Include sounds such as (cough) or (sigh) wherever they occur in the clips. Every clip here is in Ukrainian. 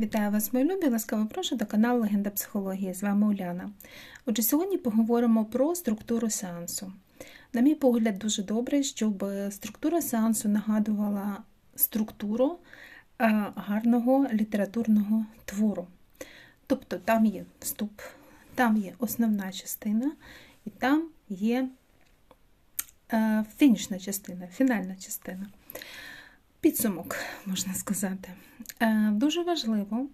Вітаю вас, мої любі! Ласкаво прошу до каналу Легенда психології. З вами Уляна. Отже, сьогодні поговоримо про структуру сеансу. На мій погляд, дуже добре, щоб структура сеансу нагадувала структуру е, гарного літературного твору. Тобто там є вступ, там є основна частина, і там є е, фінішна частина, фінальна частина. Підсумок, можна сказати. Е, дуже важливо,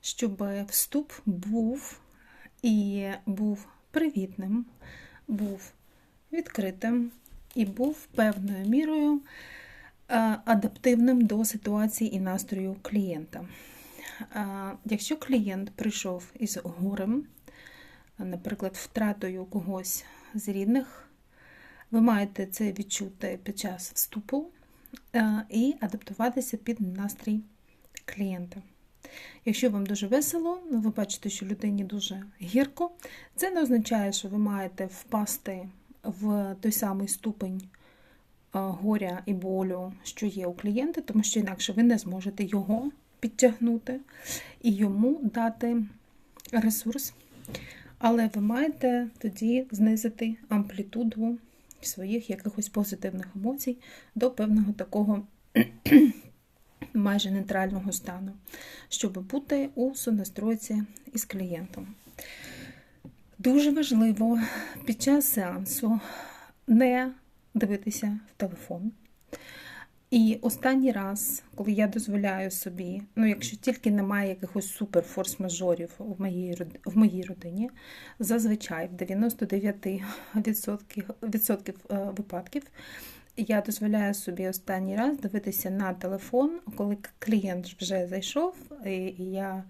щоб вступ був і був привітним, був відкритим і був певною мірою е, адаптивним до ситуації і настрою клієнта. Е, якщо клієнт прийшов із горем, наприклад, втратою когось з рідних, ви маєте це відчути під час вступу. Е, і адаптуватися під настрій клієнта. Якщо вам дуже весело, ви бачите, що людині дуже гірко, це не означає, що ви маєте впасти в той самий ступень е, горя і болю, що є у клієнта, тому що інакше ви не зможете його підтягнути і йому дати ресурс. Але ви маєте тоді знизити амплітуду своїх якихось позитивних емоцій до певного такого (clears throat) майже нейтрального стану, щоб бути у сонастройці із клієнтом. Дуже важливо під час сеансу не дивитися в телефон. І останній раз, коли я дозволяю собі, ну якщо тільки немає якихось супер форс-мажорів в моїй в моїй родині, зазвичай в 99% відсотків е, випадків я дозволяю собі останній раз дивитися на телефон, коли клієнт вже зайшов, і я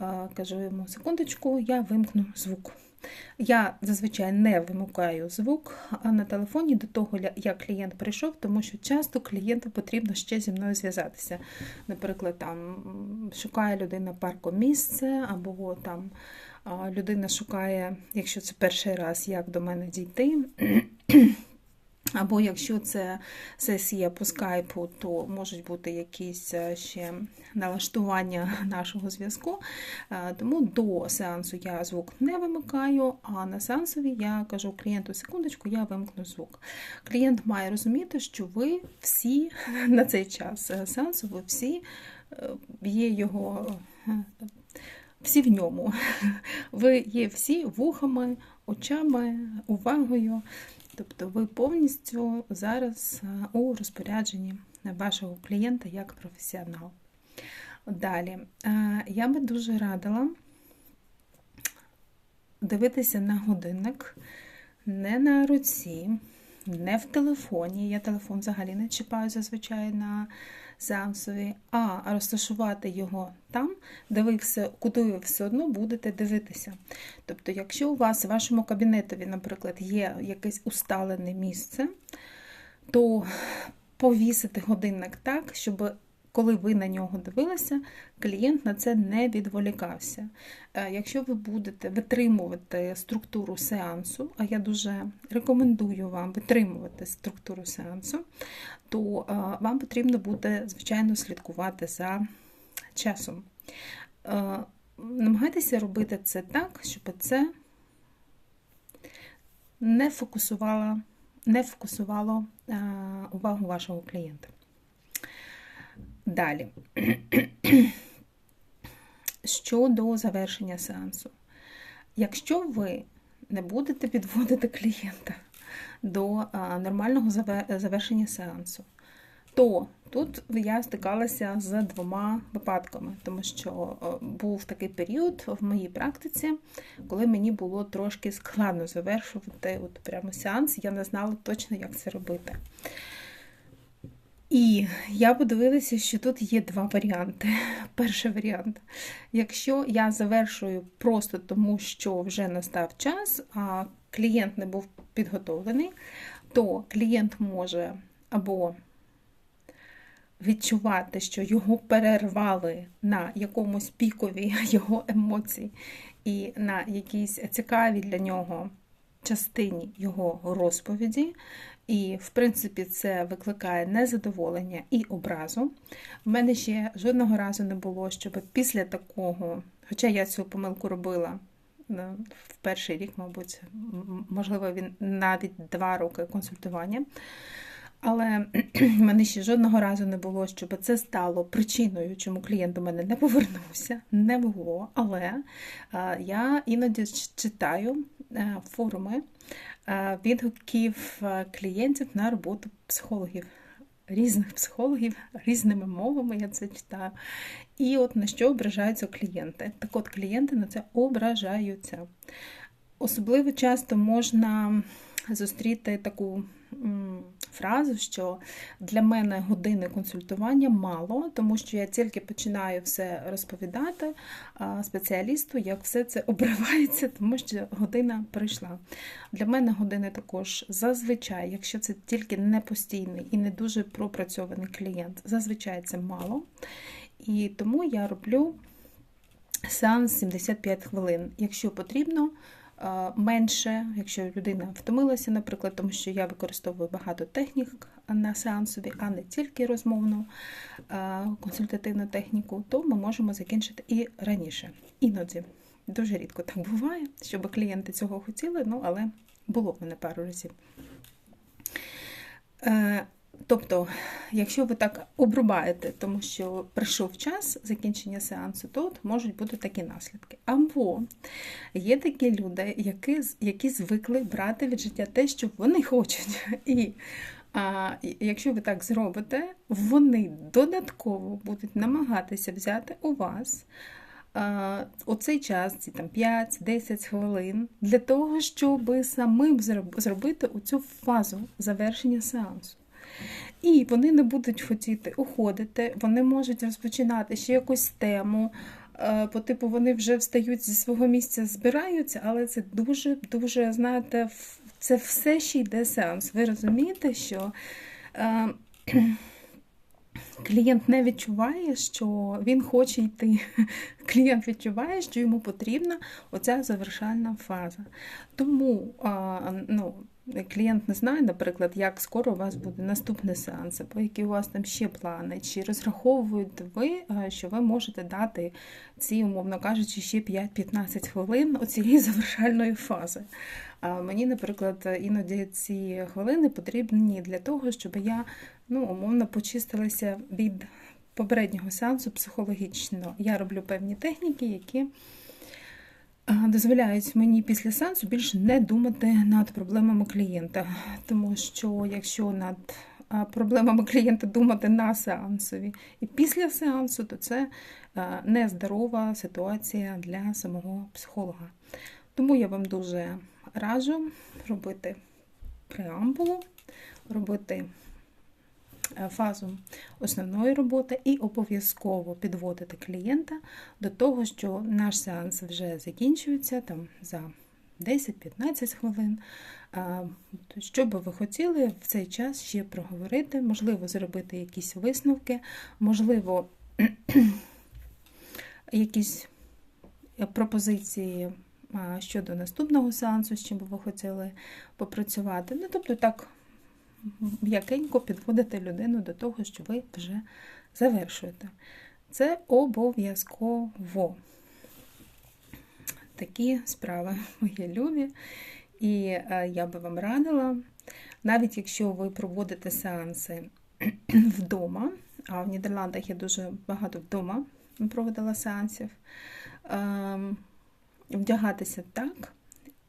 е, кажу йому секундочку, я вимкну звук. Я зазвичай не вимикаю звук на телефоні до того, як клієнт прийшов, тому що часто клієнту потрібно ще зі мною зв'язатися. Наприклад, там шукає людина паркомісце, або там людина шукає, якщо це перший раз, як до мене дійти. Або якщо це сесія по скайпу, то можуть бути якісь е, ще налаштування (laughs) нашого зв'язку. Е, тому до сеансу я звук не вимикаю, а на сеансові я кажу клієнту секундочку, я вимкну звук. Клієнт має розуміти, що ви всі (laughs) на цей час е, сеансу, ви всі є його. Всі в ньому. (laughs) Ви є всі вухами, очами, увагою. Тобто ви повністю зараз е, у розпорядженні вашого клієнта як професіонал. Далі, е, я би дуже радила дивитися на годинник не на руці, не в телефоні. Я телефон взагалі не чіпаю зазвичай на сеансові, а розташувати його там, де ви все, куди ви все одно будете дивитися. Тобто, якщо у вас в вашому кабінетові, наприклад, є якесь усталене місце, то повісити годинник так, щоб коли ви на нього дивилися, клієнт на це не відволікався. Е, якщо ви будете витримувати структуру сеансу, а я дуже рекомендую вам витримувати структуру сеансу, то е, вам потрібно буде, звичайно, слідкувати за часом. Е, намагайтеся робити це так, щоб це не фокусувало, не фокусувало увагу вашого клієнта. Далі. Щодо завершення сеансу. Якщо ви не будете підводити клієнта до нормального завершення сеансу, то тут я стикалася з двома випадками, тому що був такий період в моїй практиці, коли мені було трошки складно завершувати от прямо сеанс, я не знала точно, як це робити. І я подивилася, що тут є два варіанти. (laughs) Перший варіант. Якщо я завершую просто тому, що вже настав час, а клієнт не був підготовлений, то клієнт може або відчувати, що його перервали на якомусь пікові (laughs) його емоцій і на якісь цікаві для нього частині його розповіді, і, в принципі, це викликає незадоволення і образу. У мене ще жодного разу не було, щоб після такого, хоча я цю помилку робила е, в перший рік, мабуть, можливо, він навіть два роки консультування. Але (clears throat) в мене ще жодного разу не було, щоб це стало причиною, чому клієнт до мене не повернувся. Не було. Але е, я іноді читаю форуми е, відгуків клієнтів на роботу психологів. Різних психологів, різними мовами я це читаю. І от на що ображаються клієнти. Так от клієнти на це ображаються. Особливо часто можна зустріти таку фразу, що для мене години консультування мало, тому що я тільки починаю все розповідати спеціалісту, як все це (laughs) обривається, тому що година прийшла. Для мене години також зазвичай, якщо це тільки не постійний і не дуже пропрацьований клієнт, зазвичай це мало. І тому я роблю сеанс 75 хвилин. Якщо потрібно, менше, якщо людина втомилася, наприклад, тому що я використовую багато технік на сеансові, а не тільки розмовну консультативну техніку, то ми можемо закінчити і раніше. Іноді дуже рідко так буває, щоб клієнти цього хотіли, ну але було в мене пару разів. Тобто, якщо ви так обрубаєте, тому що прийшов час закінчення сеансу, то от можуть бути такі наслідки. Або є такі люди, які які звикли брати від життя те, що вони хочуть. (laughs) І а, якщо ви так зробите, вони додатково будуть намагатися взяти у вас а, оцей час, ці там 5-10 хвилин, для того, щоб самим зробити оцю фазу завершення сеансу. І вони не будуть хотіти уходити, вони можуть розпочинати ще якусь тему. Е, по типу вони вже встають зі свого місця, збираються, але це дуже-дуже, знаєте, це все ще йде сеанс. Ви розумієте, що е, (clears throat) клієнт не відчуває, що він хоче йти. (laughs) Клієнт відчуває, що йому потрібна оця завершальна фаза. Тому ну, клієнт не знає, наприклад, як скоро у вас буде наступний сеанс, або які у вас там ще плани, чи розраховуєте ви, що ви можете дати ці, умовно кажучи, ще 5-15 хвилин оцієї завершальної фази. А мені, наприклад, іноді ці хвилини потрібні для того, щоб я ну, умовно почистилася від попереднього сеансу психологічно. Я роблю певні техніки, які дозволяють мені після сеансу більше не думати над проблемами клієнта. Тому що якщо над проблемами клієнта думати на сеансові і після сеансу, то це нездорова ситуація для самого психолога. Тому я вам дуже раджу робити преамбулу, робити Е, фазу основної роботи і обов'язково підводити клієнта до того, що наш сеанс вже закінчується там за 10-15 хвилин. Що би ви хотіли в цей час ще проговорити, можливо, зробити якісь висновки, можливо, (clears throat) якісь пропозиції щодо наступного сеансу, з чим би ви хотіли попрацювати. Ну, тобто, так, м'якенько підводите людину до того, що ви вже завершуєте. Це обов'язково. Такі справи мої любі. І е, я би вам радила, навіть якщо ви проводите сеанси (clears throat) вдома, а в Нідерландах я дуже багато вдома проводила сеансів, ем, вдягатися так,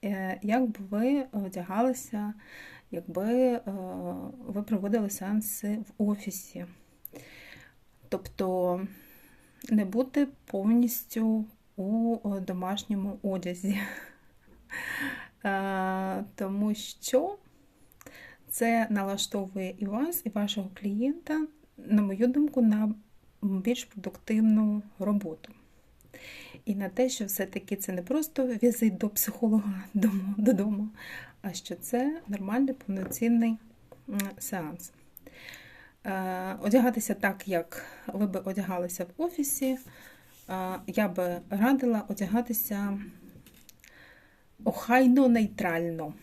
е, як би ви одягалися якби е, ви проводили сеанси в офісі. Тобто не бути повністю у домашньому одязі. Е, тому що це налаштовує і вас, і вашого клієнта, на мою думку, на більш продуктивну роботу. І на те, що все-таки це не просто візит до психолога (laughs) додому, а що це нормальний повноцінний сеанс. Е, одягатися так, як ви би одягалися в офісі, е, я би радила одягатися охайно нейтрально.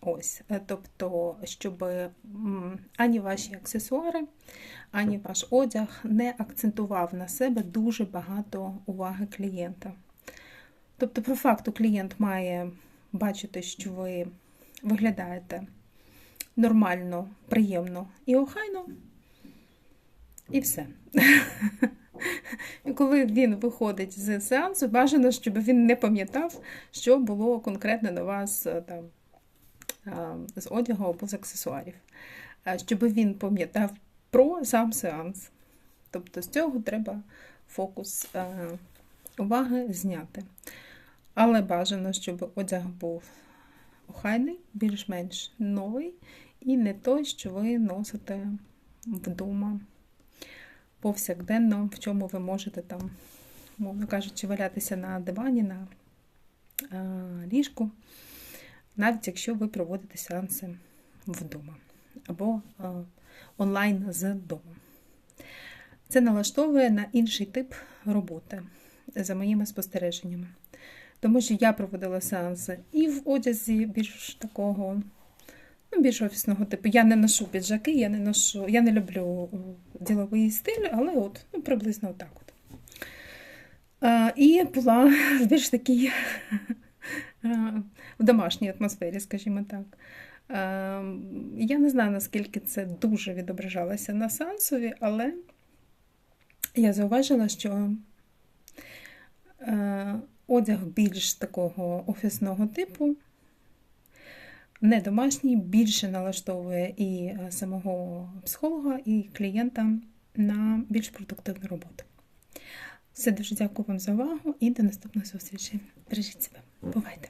Ось, тобто, щоб ані ваші аксесуари, ані ваш одяг не акцентував на себе дуже багато уваги клієнта. Тобто, по факту, клієнт має бачити, що ви виглядаєте нормально, приємно і охайно, і все. І коли він виходить з сеансу, бажано, щоб він не пам'ятав, що було конкретно на вас е, там, з одягу або з аксесуарів. Щоб він пам'ятав про сам сеанс. Тобто з цього треба фокус е, уваги зняти. Але бажано, щоб одяг був охайний, більш-менш новий, і не той, що ви носите вдома повсякденно, в чому ви можете там, мовно кажучи, валятися на дивані, на е, ліжку, навіть якщо ви проводите сеанси вдома або е, онлайн з дому. Це налаштовує на інший тип роботи, за моїми спостереженнями. Тому що я проводила сеанси і в одязі більш такого, ну, більш офісного типу. Я не ношу піджаки, я не ношу, я не люблю діловий стиль, але от, ну, приблизно так от. А, І була в (laughs) більш такій в домашній атмосфері, скажімо так. Я не знаю, наскільки це дуже відображалося на сеансові, але я зауважила, що одяг більш такого офісного типу, не домашній, більше налаштовує і самого психолога, і клієнта на більш продуктивну роботу. Все дуже дякую вам за увагу і до наступних зустрічей. Бережіть себе. Бувайте!